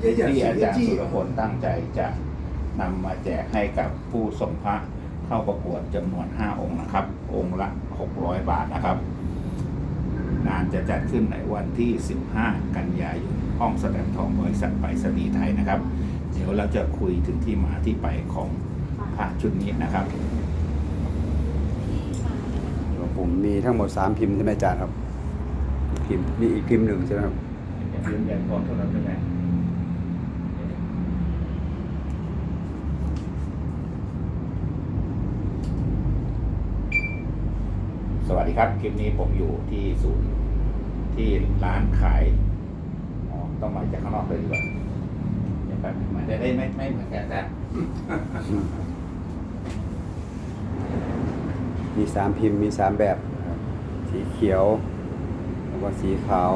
ที่อาจารย์สุรพลตั้งใจจะนำมาแจกให้กับผู้ส่งพระเข้าประกวดจำนวน 5 องค์นะครับ องค์ละ 600 บาทนะครับ งานจะจัดขึ้นในวันที่ 15 กันยายนห้องแสดงทองบริษัทไปสนีไทยนะครับ เดี๋ยวเราจะคุยถึงที่มาที่ไปของพระชุดนี้นะครับผมมีทั้งหมด 3 พิมพ์ใช่ไหมอาจารย์ครับ พิมพ์มีอีกพิมพ์หนึ่งใช่ไหมครับพิมพ์แบบก่อนเท่านั้นใช่ไหม สวัสดีครับ คลิปนี้ผมอยู่ที่ศูนย์ที่ร้านขายอ๋อต้องมาจากข้างนอกเลยดีกว่าเดี๋ยวแป๊บนึงมันจะได้ไม่ไม่เหมือนกันนะมี3พิมพ์มีสามแบบ สีเขียว แล้วก็สีขาว